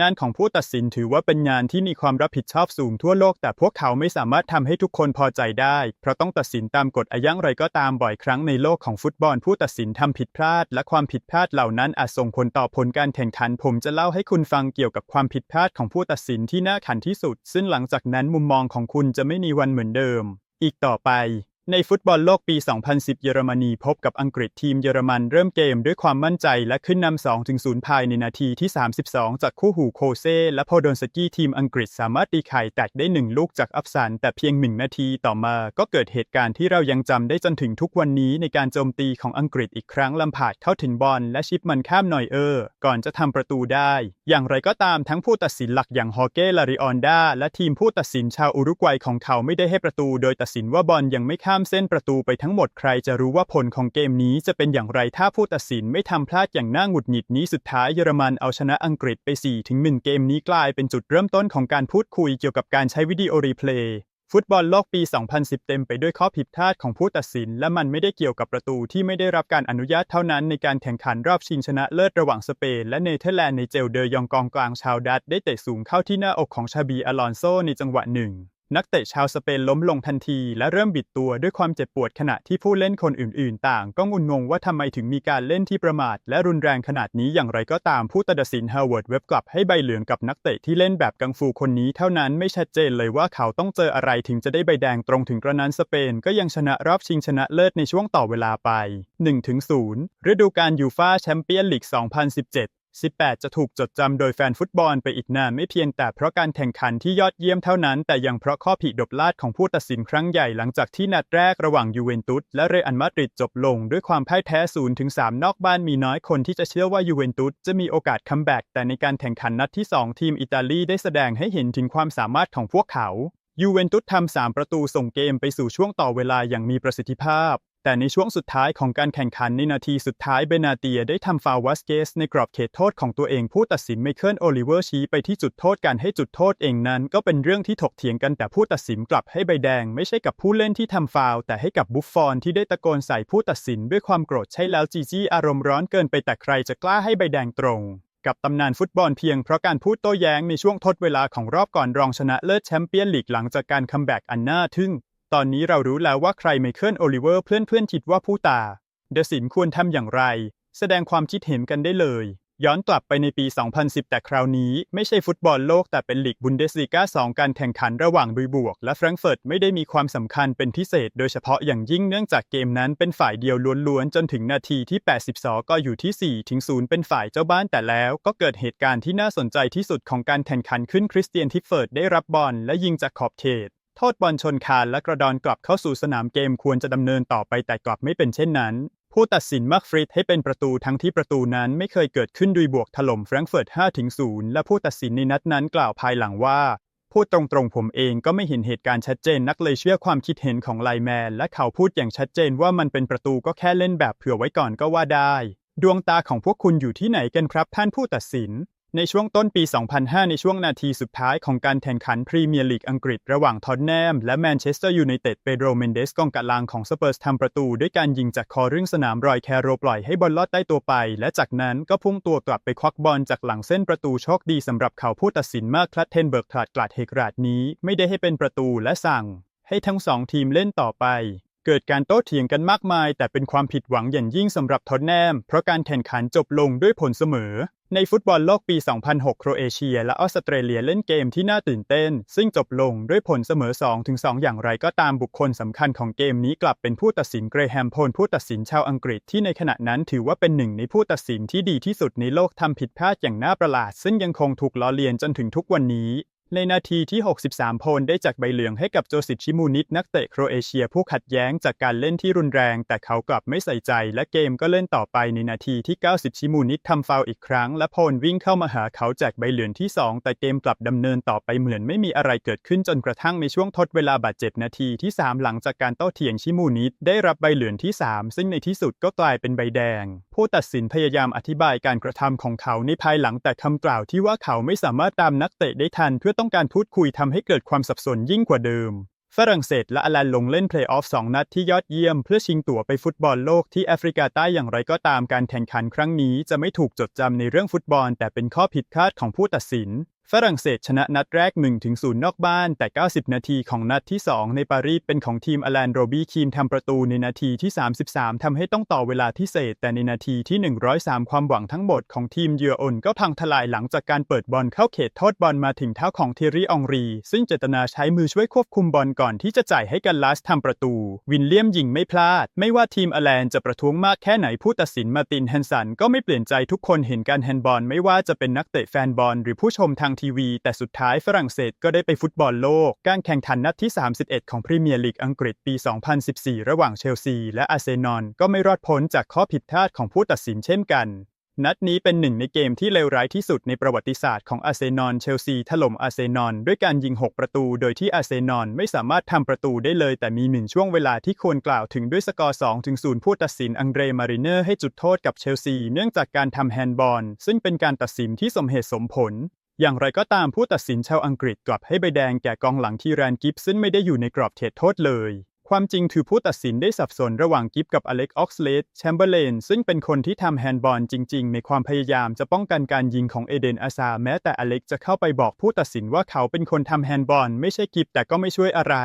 งานของผู้ตัดสินถือว่าเป็นงานที่มีความรับผิดชอบสูงทั่วโลก แต่พวกเขาไม่สามารถทำให้ทุกคนพอใจได้ เพราะต้องตัดสินตามกฎอะยังไรก็ตามบ่อยครั้งในโลกของฟุตบอล ผู้ตัดสินทำผิดพลาด และความผิดพลาดเหล่านั้นอาจส่งผลต่อผลการแข่งขัน ผมจะเล่าให้คุณฟังเกี่ยวกับความผิดพลาดของผู้ตัดสินที่น่าขันที่สุด ซึ่งหลังจากนั้นมุมมองของคุณจะไม่มีวันเหมือนเดิม อีกต่อไป ในฟุตบอลโลกปี 2010 เยอรมนีพบกับอังกฤษทีมเยอรมันเริ่มเกมด้วยความมั่นใจและขึ้นนำ2ถึง0ภายในนาทีที่ 32 จากคู่หูโคเซ่และโพโดนสกี้ทีมอังกฤษสามารถตีไข่แตกได้ 1 ลูกจากอัฟสัน แต่เพียง 1 นาทีต่อมาก็เกิดเหตุการณ์ที่เรายังจำได้จนถึงทุกวันนี้ในการโจมตีของอังกฤษอีกครั้งลำผาดเข้าถึงบอลและชิปมันข้ามหน่อยเออ ก่อนจะทำประตูได้ อย่างไรก็ตามทั้งผู้ตัดสินหลักอย่างฮอเก้ลาริออนดาและทีมผู้ตัดสินชาวอุรุกวัยของเขาไม่ได้ให้ประตู โดยตัดสินว่าบอลยังไม่ข้ามเส้นประตูไปทั้งหมดใครจะรู้ว่าผลของเกมนี้จะเป็นอย่างไรถ้าผู้ตัดสินไม่ทำพลาดอย่างน่าหงุดหงิดนี้สุดท้ายเยอรมันเอาชนะอังกฤษไป4ถึง1เกมนี้กลายเป็นจุดเริ่มต้นของการพูดคุยเกี่ยวกับการใช้วิดีโอรีเพลย์ฟุตบอลโลกปี 2010 เต็มไปด้วยข้อผิดพลาดของผู้ตัดสิน และมันไม่ได้เกี่ยวกับประตูที่ไม่ได้รับการอนุญาตเท่านั้นในการแข่งขันรอบชิงชนะเลิศระหว่างสเปน และเนเธอร์แลนด์ในเจลเดยองกองกลางชาวดัตได้เตะสูงเข้าที่หน้าอกของชาบีอลอนโซในจังหวะหนึ่ง นักเตะชาวสเปนล้มลงทันทีและเริ่มบิดตัวด้วยความเจ็บปวดขณะที่ผู้เล่นคนอื่นๆ ต่าง ก็งุนงงว่าทำไมถึงมีการเล่นที่ประมาท และรุนแรงขนาดนี้อย่างไรก็ตามผู้ตัดสินฮาวเวิร์ดเว็บกลับให้ใบเหลืองกับนักเตะที่เล่นแบบกังฟูคนนี้เท่านั้นไม่ชัดเจนเลยว่าเขาต้องเจออะไรถึงจะได้ใบแดงตรงถึงกระนั้นสเปนก็ยังชนะรอบชิงชนะเลิศในช่วงต่อเวลาไป1-0ฤดูกาลยูฟ่าแชมเปี้ยนลีก2017 18 จะถูกจดจำโดยแฟนฟุตบอลไปอีกนานไม่เพียงแต่เพราะการแข่งขันที่ยอดเยี่ยมเท่านั้น แต่ยังเพราะข้อผิดดบลาดของผู้ตัดสินครั้งใหญ่หลังจากที่นัดแรกระหว่างยูเวนตุสและเรอัลมาดริดจบลง ด้วยความพ่ายแพ้0ถึง3นอกบ้านมีน้อยคนที่จะเชื่อว่ายูเวนตุสจะมีโอกาสคัมแบ็กแต่ในการแข่งขันนัดที่ 2 ทีมอิตาลีได้แสดงให้เห็นถึงความสามารถของพวกเขายูเวนตุสทำ3ประตูส่งเกมไปสู่ช่วงต่อเวลาอย่างมีประสิทธิภาพ แต่ในช่วงสุดท้ายของการแข่งขันในนาทีสุดท้ายเบนาเตียได้ทำฟาววัสเกสในกรอบเขตโทษของตัวเองผู้ตัดสินไมเคิลโอลิเวอร์ชี้ไปที่จุดโทษการให้จุดโทษเองนั้น ก็เป็นเรื่องที่ถกเถียงกันแต่ผู้ตัดสินกลับให้ใบแดง ไม่ใช่กับผู้เล่นที่ทำฟาวแต่ให้กับบุฟฟอนที่ได้ตะโกนใส่ผู้ตัดสินด้วยความโกรธใช่แล้วจีจี้อารมณ์ร้อนเกินไปแต่ใครจะกล้าให้ใบแดงตรงกับตำนานฟุตบอลเพียงเพราะการพูดโต้แย้งในช่วงทดเวลาของรอบก่อนรองชนะเลิศแชมเปี้ยนลีกหลังจากการคัมแบ็กอันน่าทึ่ง ตอนนี้เรารู้แล้วว่าใครไมเคิลโอลิเวอร์เพื่อนๆคิดว่าผู้ตา เดอะสินควรทำอย่างไร แสดงความคิดเห็นกันได้เลย ย้อนกลับไปในปี 2010 แต่คราวนี้ไม่ใช่ฟุตบอลโลกแต่เป็นลีกบุนเดสลีกา2 การแข่งขันระหว่างบุยบวก และแฟรงเฟิร์ตไม่ได้มีความสำคัญเป็นพิเศษ โดยเฉพาะอย่างยิ่งเนื่องจากเกมนั้นเป็นฝ่ายเดียวล้วนๆ จนถึงนาทีที่ 82 ก็อยู่ที่ 4 ถึง 0 เป็นฝ่ายเจ้าบ้านแต่แล้วก็เกิดเหตุการณ์ที่น่าสนใจที่สุดของการแข่งขันขึ้นคริสเตียนทิฟเฟิร์ตได้รับบอลและยิงจากขอบเขต โทษบอลชนคานและกระดอนกลับเข้าสู่สนามเกมควรจะดำเนินต่อไปแต่กลับไม่เป็นเช่นนั้น ผู้ตัดสินมักฟริดให้เป็นประตูทั้งที่ประตูนั้นไม่เคยเกิดขึ้นด้วยบวกถล่มแฟรงก์เฟิร์ต5-0 และผู้ตัดสินในนัดนั้นกล่าวภายหลังว่าพูดตรงๆผมเองก็ไม่เห็นเหตุการณ์ชัดเจนนักเลยเชื่อความคิดเห็นของไลแมน และเขาพูดอย่างชัดเจนว่ามันเป็นประตูก็แค่เล่นแบบเผื่อไว้ก่อนก็ว่าได้ ดวงตาของพวกคุณอยู่ที่ไหนกันครับท่านผู้ตัดสิน ในช่วงต้นปี 2005 ในช่วงนาทีสุดท้ายของการแข่งขันพรีเมียร์ลีกอังกฤษระหว่างทอนแนมและแมนเชสเตอร์ยูไนเต็ดเปโดรเมนเดสกองกลางของสเปอร์สทำประตู ด้วยการยิงจากคอรึ่งสนามรอยแคโรปล่อยให้บอลลอดใต้ตัวไป และจากนั้นก็พุ่งตัวกลับไปควักบอลจากหลังเส้นประตูโชคดีสำหรับเขาผู้ตัดสินมากคลัตเทนเบิร์กถาดกลาดเฮกราดนี้ไม่ได้ให้เป็นประตูและสั่ง ให้ทั้งสองทีมเล่นต่อไปเกิดการโต้เถียงกันมากมาย แต่เป็นความผิดหวังอย่างยิ่งสำหรับทอนแนม เพราะการแข่งขันจบลงด้วยผลเสมอ ในฟุตบอลโลกปี 2006 โครเอเชีย และออสเตรเลียเล่นเกมที่น่าตื่นเต้น ซึ่งจบลงด้วยผลเสมอ2-2อย่างไรก็ตามบุคคลสำคัญของเกมนี้กลับเป็นผู้ตัดสินเกรแฮมโพลผู้ตัดสินชาวอังกฤษที่ในขณะนั้นถือว่าเป็นหนึ่งในผู้ตัดสินที่ดีที่สุดในโลกทำผิดพลาดอย่างน่าประหลาด ซึ่งยังคงถูกล้อเลียนจนถึงทุกวันนี้ ในนาทีที่ 63 โพลได้จากใบเหลืองให้กับโจสิตชิมูนิตนักเตะโครเอเชียผู้ขัดแย้งจากการเล่นที่รุนแรง แต่เขากลับไม่ใส่ใจและเกมก็เล่นต่อไปในนาทีที่ 90 ชิมูนิตทำฟาวอีกครั้ง และโพลวิ่งเข้ามาหาเขาแจกใบเหลืองที่ 2 แต่เกมกลับดำเนินต่อไปเหมือนไม่มีอะไรเกิดขึ้นจนกระทั่งในช่วงทดเวลาบาดเจ็บนาทีที่ 3 หลังจากการโต้เถียงชิมูนิตได้รับใบเหลืองที่ 3 ซึ่งในที่สุดก็กลายเป็นใบแดง ผู้ตัดสินพยายามอธิบายการกระทำของเขาในภายหลังแต่คำกล่าวที่ว่าเขาไม่สามารถตามนักเตะได้ทันเพื่อต้องการพูดคุยทำให้เกิดความสับสนยิ่งกว่าเดิม ฝรั่งเศสและอแลนลงเล่นเพลย์ออฟสองนัดที่ยอดเยี่ยมเพื่อชิงตั๋วไปฟุตบอลโลกที่แอฟริกาใต้อย่างไรก็ตามการแข่งขันครั้งนี้จะไม่ถูกจดจำในเรื่องฟุตบอล แต่เป็นข้อผิดพลาดของผู้ตัดสินฝรั่งเศสชนะนัดแรก 1-0 นอกบ้าน แต่ 90 นาทีของนัดที่ 2 ในปารีสเป็นของทีมอแลนโรบี้คีมทำประตูในนาทีที่ 33 ทำให้ต้องต่อเวลาพิเศษ แต่ในนาทีที่ 103 ความหวังทั้งหมดของทีมเยืออนก็พังทลายหลังจากการเปิดบอลเข้าเขตโทษบอลมาถึงเท้าของเทรีอองรี ซึ่งเจตนาใช้มือช่วยควบคุมบอลก่อนที่จะจ่ายให้กันลาสทำประตู วินเลียมยิงไม่พลาด ไม่ว่าทีมอแลนจะประท้วงมากแค่ไหนผู้ตัดสินมาร์ตินแฮนสันก็ไม่เปลี่ยนใจทุกคนเห็นการแฮนด์บอลไม่ว่าจะเป็นนักเตะแฟนบอลหรือผู้ชมทางทีวี แต่สุดท้ายฝรั่งเศสก็ได้ไปฟุตบอลโลก การแข่งขันนัดที่ 31 ของพรีเมียร์ลีกอังกฤษปี 2014 ระหว่างเชลซี และอาร์เซนอลก็ไม่รอดพ้นจากข้อผิดพลาดของผู้ตัดสินเช่นกัน นัดนี้เป็นหนึ่งในเกมที่เลวร้ายที่สุดในประวัติศาสตร์ของอาร์เซนอลเชลซีถล่มอาร์เซนอลด้วยการยิง 6 ประตู โดยที่อาร์เซนอลไม่สามารถทำประตูได้เลย แต่มีหนึ่งช่วงเวลาที่ควรกล่าวถึงด้วยสกอร์2ถึง0ผู้ตัดสินอังเดรมาริเนอร์ให้จุดโทษกับเชลซีเนื่องจากการทำแฮนด์บอลซึ่งเป็นการตัดสินที่สมเหตุสมผล อย่างไรก็ตามผู้ตัดสินชาวอังกฤษกลับให้ใบแดงแก่กองหลังที่แรนกิฟซึ่งไม่ได้อยู่ในกรอบเขตโทษเลย ความจริงคือผู้ตัดสินได้สับสนระหว่างกิฟกับอเล็กออกซเลดแชมเบอร์เลนซึ่งเป็นคนที่ทำแฮนด์บอลจริง ๆ ในความพยายามจะป้องกันการยิงของเอเดนอาซาแม้แต่อเล็กจะเข้าไปบอกผู้ตัดสินว่าเขาเป็นคนทำแฮนด์บอลไม่ใช่กิฟแต่ก็ไม่ช่วยอะไร